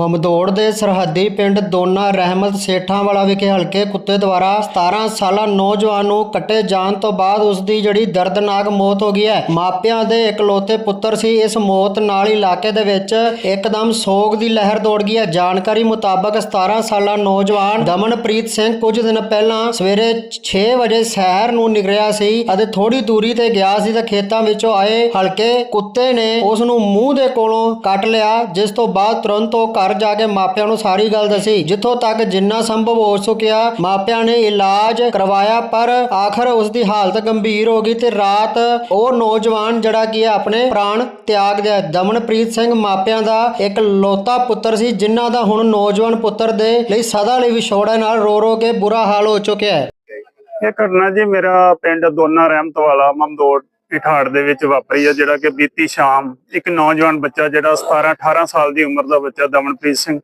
ਮਮਦੋੜ ਦੇ ਸਰਹੱਦੀ ਪਿੰਡ ਦੋਨਾ ਰਹਿਮਤ ਸੇਠਾਂ ਵਾਲਾ ਵਿਖੇ ਹਲਕੇ ਕੁੱਤੇ ਦੁਆਰਾ 17 ਸਾਲਾ ਨੌਜਵਾਨ ਨੂੰ ਕੱਟੇ ਜਾਣ ਤੋਂ ਬਾਅਦ ਉਸ ਦੀ ਜਿਹੜੀ ਦਰਦਨਾਕ ਮੌਤ ਹੋ ਗਈ ਹੈ। ਮਾਪਿਆਂ ਦੇ ਇਕਲੌਤੇ ਪੁੱਤਰ ਸੀ। ਇਸ ਮੌਤ ਨਾਲ ਇਲਾਕੇ ਦੇ ਵਿੱਚ ਇੱਕਦਮ ਸੋਗ ਦੀ ਲਹਿਰ ਦੌੜ ਗਈ ਹੈ। ਜਾਣਕਾਰੀ ਮੁਤਾਬਕ 17 ਸਾਲਾ ਨੌਜਵਾਨ ਦਮਨਪ੍ਰੀਤ ਸਿੰਘ ਕੁਝ ਦਿਨ ਪਹਿਲਾਂ ਸਵੇਰੇ 6 ਵਜੇ ਸ਼ਹਿਰ ਨੂੰ ਨਿਕਲਿਆ ਸੀ ਅਤੇ ਥੋੜੀ ਦੂਰੀ ਤੇ ਗਿਆ ਸੀ ਤਾਂ ਖੇਤਾਂ ਵਿੱਚੋਂ ਆਏ ਹਲਕੇ ਕੁੱਤੇ ਨੇ ਉਸ ਨੂੰ ਮੂੰਹ ਦੇ ਕੋਲੋਂ ਕੱਟ ਲਿਆ, ਜਿਸ ਤੋਂ ਬਾਅਦ ਤੁਰੰਤ ਉਹ ਘਰ ਜਾ ਕੇ ਮਾਪਿਆਂ ਨੂੰ ਸਾਰੀ ਗੱਲ ਦੱਸੀ। ਜਿੱਥੋਂ ਤੱਕ ਜਿੰਨਾ ਸੰਭਵ ਹੋ ਸਕਿਆ ਮਾਪਿਆਂ ਨੇ ਇਲਾਜ ਕਰਵਾਇਆ, ਪਰ ਆਖਰ ਉਸ ਦੀ ਹਾਲਤ ਗੰਭੀਰ ਹੋ ਗਈ ਤੇ ਰਾਤ ਉਹ ਨੌਜਵਾਨ ਜਿਹੜਾ ਕੀ ਆਪਣੇ ਪ੍ਰਾਣ ਤਿਆਗ ਦਿਆ ਦਮਨਪ੍ਰੀਤ ਸਿੰਘ ਮਾਪਿਆਂ ਦਾ ਇੱਕ ਲੋਤਾ ਪੁੱਤਰ ਸੀ, ਜਿਨ੍ਹਾਂ ਦਾ ਹੁਣ ਨੌਜਵਾਨ ਪੁੱਤਰ ਦੇ ਲਈ ਸਦਾ ਲਈ ਵਿਛੋੜੇ ਨਾਲ ਰੋ ਰੋ ਕੇ ਬੁਰਾ ਹਾਲ ਹੋ ਚੁੱਕਿਆ ਹੈ। ਇਹ ਘਟਨਾ ਜੀ ਮੇਰਾ ਪਿੰਡ ਦੋਨਾ ਰਹਿਮਤ ਵਾਲਾ, ਮਮਦੋੜ ਇਠਾੜ ਦੇ ਵਿੱਚ ਵਾਪਰੀ ਹੈ ਜਿਹੜਾ ਕਿ ਬੀਤੀ ਸ਼ਾਮ ਇੱਕ ਨੌਜਵਾਨ ਬੱਚਾ ਜਿਹੜਾ 17 18 ਸਾਲ ਦੀ ਉਮਰ ਦਾ ਬੱਚਾ ਦਮਨਪ੍ਰੀਤ ਸਿੰਘ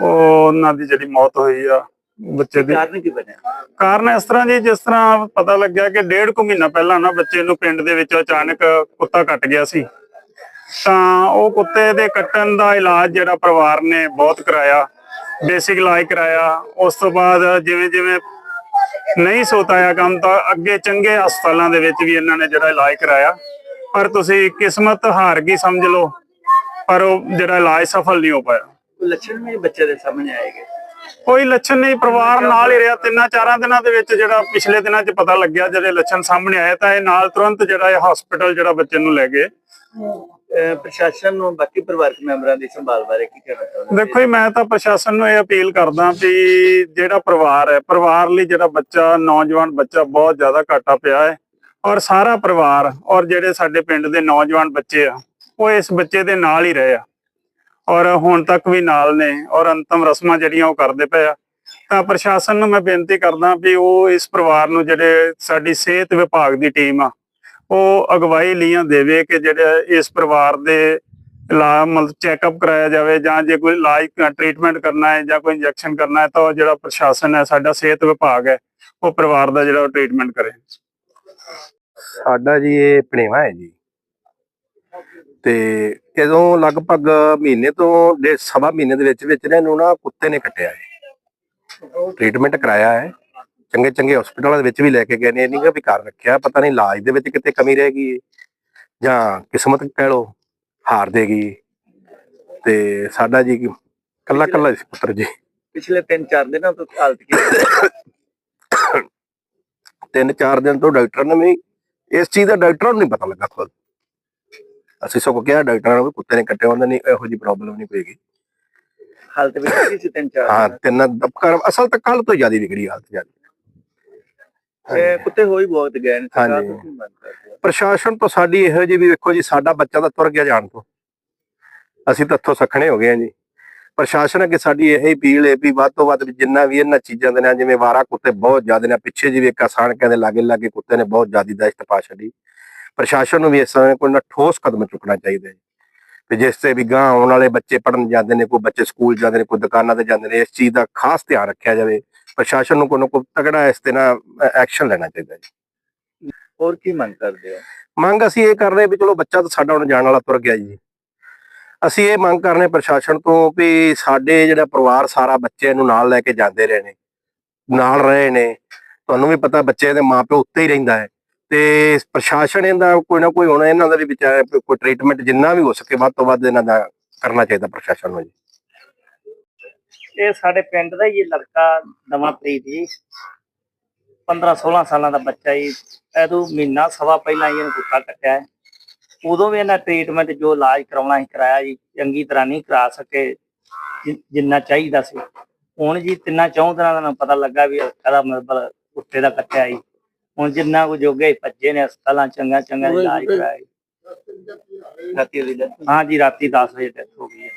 ਉਹ ਉਹਨਾਂ ਦੀ ਜਿਹੜੀ ਮੌਤ ਹੋਈ ਆ ਬੱਚੇ ਦੀ ਕਾਰਨ ਕੀ ਬਣਿਆ? ਕਾਰਨ ਇਸ ਤਰ੍ਹਾਂ ਜੀ ਜਿਸ ਤਰ੍ਹਾਂ ਪਤਾ ਲੱਗਿਆ ਕਿ ਡੇਢ ਕੁ ਮਹੀਨਾ ਪਹਿਲਾਂ ਨਾ ਬੱਚੇ ਨੂੰ ਪਿੰਡ ਦੇ ਵਿੱਚ ਅਚਾਨਕ ਕੁੱਤਾ ਕੱਟ ਗਿਆ ਸੀ। ਤਾਂ ਉਹ ਕੁੱਤੇ ਦੇ ਕੱਟਣ ਦਾ ਇਲਾਜ ਜਿਹੜਾ ਪਰਿਵਾਰ ਨੇ ਬਹੁਤ ਕਰਾਇਆ ਬੇਸਿਕ ਇਲਾਜ ਕਰਾਇਆ। ਉਸ ਤੋਂ ਬਾਅਦ ਜਿਵੇਂ ਜਿਵੇਂ ਨਹੀਂ ਸੋਤਾਇਆ ਕੰਮ ਤਾਂ ਅੱਗੇ ਚੰਗੇ ਹਸਪਤਾਲਾਂ ਦੇ ਵਿੱਚ ਵੀ ਇਹਨਾਂ ਨੇ ਜਿਹੜਾ ਇਲਾਜ ਕਰਾਇਆ। ਪਰ ਤੁਸੀਂ ਕਿਸਮਤ ਹਾਰ ਗਈ ਸਮਝ ਲਓ, ਪਰ ਉਹ ਜਿਹੜਾ ਇਲਾਜ ਸਫਲ ਨਹੀਂ ਹੋ ਪਾਇਆ। ਲੱਛਣ ਵੀ ਬੱਚੇ ਦੇ ਸਾਹਮਣੇ ਆਏਗੇ ਕੋਈ ਲੱਛਣ ਨਹੀਂ ਪਰਿਵਾਰ ਨਾਲ ਹੀ ਰਿਹਾ। ਤਿੰਨਾਂ ਚਾਰਾਂ ਦਿਨਾਂ ਦੇ ਵਿੱਚ ਜਿਹੜਾ ਪਿਛਲੇ ਦਿਨਾਂ 'ਚ ਪਤਾ ਲੱਗਿਆ ਜਿਹੜੇ ਲੱਛਣ ਸਾਹਮਣੇ ਆਏ ਤਾਂ ਇਹ ਨਾਲ ਤੁਰੰਤ ਜਿਹੜਾ ਇਹ ਹਸਪੀਟਲ ਜਿਹੜਾ ਬੱਚੇ ਨੂੰ ਲੈ ਗਏ। ਪ੍ਰਸ਼ਾਸਨ ਨੂੰ ਬਾਕੀ ਪਰਿਵਾਰਕ ਮੈਂਬਰਾਂ ਦੀ ਸੰਭਾਲ ਬਾਰੇ ਕੀ ਕਹਿਣਾ ਚਾਹੁੰਦੇ ਦੇਖੋ ਜੀ ਮੈਂ ਤਾਂ ਪ੍ਰਸ਼ਾਸਨ ਨੂੰ ਇਹ ਅਪੀਲ ਕਰਦਾ ਵੀ ਜਿਹੜਾ ਪਰਿਵਾਰ ਹੈ ਪਰਿਵਾਰ ਲਈ ਜਿਹੜਾ ਬੱਚਾ ਨੌਜਵਾਨ ਬੱਚਾ ਬਹੁਤ ਜ਼ਿਆਦਾ ਘਾਟਾ ਪਿਆ ਹੈ। ਔਰ ਸਾਰਾ ਪਰਿਵਾਰ ਔਰ ਜਿਹੜੇ ਸਾਡੇ ਪਿੰਡ ਦੇ ਨੌਜਵਾਨ ਬੱਚੇ ਆ ਉਹ ਇਸ ਬੱਚੇ ਦੇ ਨਾਲ ਹੀ ਰਹੇ ਆ। ਔਰ ਹੁਣ ਤੱਕ ਵੀ ਨਾਲ ਨੇ ਔਰ ਅੰਤਮ ਰਸਮਾਂ ਜਿਹੜੀਆਂ ਉਹ ਕਰਦੇ ਪਏ ਆ। ਤਾਂ ਪ੍ਰਸ਼ਾਸਨ ਨੂੰ ਮੈਂ ਬੇਨਤੀ ਕਰਦਾ ਵੀ ਉਹ ਇਸ ਪਰਿਵਾਰ ਨੂੰ ਜਿਹੜੇ ਸਾਡੀ ਸਿਹਤ ਵਿਭਾਗ ਦੀ ਟੀਮ ਆ, ਉਹ ਅਗਵਾਈ ਲੀਆਂ ਦੇਵੇ ਕਿ ਜਿਹੜੇ ਇਸ ਪਰਿਵਾਰ ਦੇ ਲਾ ਮਤਲਬ ਚੈੱਕਅਪ ਕਰਾਇਆ ਜਾਵੇ ਜਾਂ ਜੇ ਕੋਈ ਇਲਾਜ ਟ੍ਰੀਟਮੈਂਟ ਕਰਨਾ ਹੈ ਜਾਂ ਕੋਈ ਇੰਜੈਕਸ਼ਨ ਕਰਨਾ ਹੈ ਤਾਂ ਉਹ ਜਿਹੜਾ ਪ੍ਰਸ਼ਾਸਨ ਹੈ, ਸਾਡਾ ਸਿਹਤ ਵਿਭਾਗ ਹੈ, ਉਹ ਪਰਿਵਾਰ ਦਾ ਜਿਹੜਾ ਟ੍ਰੀਟਮੈਂਟ ਕਰੇ। ਸਾਡਾ ਜੀ ਇਹ ਪਣੇਵਾ ਹੈ ਜੀ। ਤੇ ਜਦੋਂ ਲਗਭਗ ਮਹੀਨੇ ਤੋਂ ਡੇ ਸਵਾ ਮਹੀਨੇ ਦੇ ਵਿੱਚ ਵਿੱਚ ਨਾ ਇਹਨੂੰ ਨਾ ਕੁੱਤੇ ਨੇ ਕੱਟਿਆ ਹੈ। ਟ੍ਰੀਟਮੈਂਟ ਕਰਾਇਆ ਹੈ। ਚੰਗੇ ਚੰਗੇ ਹਸਪੀਟਲਾਂ ਦੇ ਵਿੱਚ ਵੀ ਲੈ ਕੇ ਗਏ ਨੇ। ਨਹੀਂ ਵੀ ਘਰ ਰੱਖਿਆ। ਪਤਾ ਨਹੀਂ ਇਲਾਜ ਦੇ ਵਿੱਚ ਕਿਤੇ ਕਮੀ ਰਹਿ ਗਈ ਜਾਂ ਕਿਸਮਤ ਕਹਿ ਲੋ ਹਾਰ ਦੇ ਗਈ ਤੇ ਸਾਡਾ ਜੀ ਕੱਲਾ ਕੱਲਾ ਸੀ ਪੁੱਤਰ ਜੀ। ਪਿਛਲੇ 3-4 ਦਿਨਾਂ ਤੋਂ ਹਾਲਤ ਕੀ ਹੈ? ਤਿੰਨ ਚਾਰ ਦਿਨ ਤੋਂ ਡਾਕਟਰ ਨੇ ਵੀ ਇਸ ਚੀਜ਼ ਦਾ ਡਾਕਟਰਾਂ ਨੂੰ ਨਹੀਂ ਪਤਾ ਲੱਗਾ ਖੁਦ। ਅਸੀਂ ਸਗੋਂ ਕਿਹਾ ਡਾਕਟਰਾਂ ਨੂੰ ਵੀ ਕੁੱਤੇ ਨੇ ਕੱਟਿਆ ਉਹਨਾਂ ਨੇ ਇਹੋ ਜੀ ਪ੍ਰੋਬਲਮ ਨਹੀਂ ਪਏਗੀ ਹਾਲਤ ਵਿੱਚ ਕੀ ਸੀ 3-4 ਹਾਂ ਤਿੰਨ ਦਬਕਰ ਅਸਲ ਤਾਂ ਕੱਲ ਤੋਂ ਜ਼ਿਆਦਾ ਵਿਗੜੀ ਹਾਲਤ ਜ਼ਿਆਦਾ। ਇਹ ਕੁੱਤੇ ਹੋਈ ਬਹੁਤ ਗਏ ਨੇ ਸਰਕਾਰ। ਤੋਂ ਕੀ ਮੰਗ ਕਰਦੇ ਹੋ? ਪ੍ਰਸ਼ਾਸਨ ਤੋਂ ਸਾਡੀ ਇਹੋ ਜੀ ਵੀ ਵੇਖੋ ਜੀ ਸਾਡਾ ਬੱਚਾ ਤਾਂ ਤੁਰ ਗਿਆ ਜਾਣ ਤੋਂ। ਅਸੀਂ ਤਾਂ ਇੱਥੋਂ ਸਖਣੇ ਹੋ ਗਏ ਹਾਂ ਜੀ। ਪ੍ਰਸ਼ਾਸਨ ਅੱਗੇ ਸਾਡੀ ਇਹ ਅਪੀਲ ਹੈ ਵੀ ਵੱਧ ਤੋਂ ਵੱਧ ਵੀ ਜਿੰਨਾ ਵੀ ਇਹਨਾਂ ਚੀਜ਼ਾਂ ਦੇ ਨਾਲ ਜਿਵੇਂ ਵਾਰਾ ਕੁੱਤੇ ਬਹੁਤ ਜ਼ਿਆਦਾ ਨੇ ਪਿੱਛੇ ਜਿਵੇਂ ਇੱਕ ਆਸਾਨ ਕਹਿੰਦੇ ਲਾਗੇ ਲਾਗੇ ਕੁੱਤੇ ਨੇ ਬਹੁਤ ਜ਼ਿਆਦਾ ਦਹਿਸ਼ਤ ਪਾ ਛੱਡੀ। ਪ੍ਰਸ਼ਾਸਨ ਨੂੰ ਵੀ ਇਸ ਸਮੇਂ ਕੋਈ ਨਾ ਠੋਸ ਕਦਮ ਚੁੱਕਣਾ ਚਾਹੀਦਾ ਹੈ ਤੇ ਜਿਸ ਤੇ ਵੀ ਗਾਂ ਆਉਣ ਵਾਲੇ ਬੱਚੇ ਪੜਨ ਜਾਂਦੇ ਨੇ ਕੋਈ ਬੱਚੇ ਸਕੂਲ ਜਾਂਦੇ ਨੇ ਕੋਈ ਦੁਕਾਨਾਂ ਤੇ ਜਾਂਦੇ ਨੇ ਇਸ ਚੀਜ਼ ਦਾ ਖਾਸ ਧਿਆਨ ਰੱਖਿਆ ਜਾਵੇ। ਪ੍ਰਸ਼ਾਸਨ ਨੂੰ ਕੋਈ ਨਾ ਕੋਈ ਤਗੜਾ ਇਸ ਤੇ ਨਾ ਐਕਸ਼ਨ ਲੈਣਾ ਚਾਹੀਦਾ ਹੈ ਹੋਰ ਕੀ ਮੰਗ ਕਰਦੇ ਹੋ? ਮੰਗ ਅਸੀਂ ਇਹ ਕਰ ਰਹੇ ਵੀ ਚਲੋ ਬੱਚਾ ਤਾਂ ਸਾਡਾ ਹੁਣ ਜਾਣ ਵਾਲਾ ਤੁਰ ਗਿਆ ਜੀ। ਅਸੀਂ ਇਹ ਮੰਗ ਕਰਨੇ ਪ੍ਰਸ਼ਾਸਨ ਤੋਂ ਵੀ ਸਾਡੇ ਜਿਹੜਾ ਪਰਿਵਾਰ ਸਾਰਾ ਬੱਚੇ ਨੂੰ ਨਾਲ ਲੈ ਕੇ ਜਾਂਦੇ ਰਹੇ ਨੇ ਨਾਲ ਰਹੇ ਨੇ। ਤੁਹਾਨੂੰ ਵੀ ਪਤਾ ਬੱਚੇ ਦੇ ਮਾਪੇ ਉੱਤੇ ਹੀ ਰਹਿੰਦਾ ਹੈ। ਤੇ ਪ੍ਰਸ਼ਾਸਨ ਇਹਦਾ ਕੋਈ ਨਾ ਕੋਈ ਹੋਣਾ ਇਹਨਾਂ ਦਾ ਵੀ ਵਿਚਾਰ ਕੋਈ ਟ੍ਰੀਟਮੈਂਟ ਜਿੰਨਾ ਵੀ ਹੋ ਸਕੇ ਵੱਧ ਤੋਂ ਵੱਧ ਇਹਨਾਂ ਦਾ ਕਰਨਾ ਚਾਹੀਦਾ ਪ੍ਰਸ਼ਾਸਨ ਨੂੰ ਜੀ। ਇਹ ਸਾਡੇ ਪਿੰਡ ਦਾ ਹੀ ਇਹ ਲੜਕਾ ਨਵਾਂਪ੍ਰੀਤ ਜੀ 15 16 ਸਾਲਾਂ ਦਾ ਬੱਚਾ ਜੀ, ਇਹਦੋਂ ਮਹੀਨਾ ਸਵਾ ਪਹਿਲਾਂ ਹੀ ਇਹਨੂੰ ਕੁੱਤਾ ਕੱਟਿਆ ਉਦੋਂ ਵੀ ਇਹਨਾਂ ਟ੍ਰੀਟਮੈਂਟ ਜੋ ਇਲਾਜ ਕਰਾਉਣਾ ਸੀ ਕਰਾਇਆ ਜੀ, ਚੰਗੀ ਤਰ੍ਹਾਂ ਨਹੀਂ ਕਰਾ ਸਕੇ ਜਿੰਨਾ ਚਾਹੀਦਾ ਸੀ। ਹੁਣ ਜੀ ਤਿੰਨਾਂ ਚੌਂ ਦਿਨਾਂ ਦਾ ਪਤਾ ਲੱਗਾ ਵੀ ਇਹਦਾ ਮਤਲਬ ਕੁੱਤੇ ਦਾ ਕੱਟਿਆ ਜੀ। ਹੁਣ ਜਿੰਨਾ ਕੁ ਜੋਗੇ ਭੱਜੇ ਨੇ ਹਸਪਤਾਲਾਂ ਚੰਗਾ ਚੰਗਾ ਇਲਾਜ ਕਰਾਇਆ। ਰਾਤੀ ਦੀ death ਹਾਂ ਜੀ ਰਾਤੀ 10 ਵਜੇ ਡੈਥ ਹੋ ਗਈ ਹੈ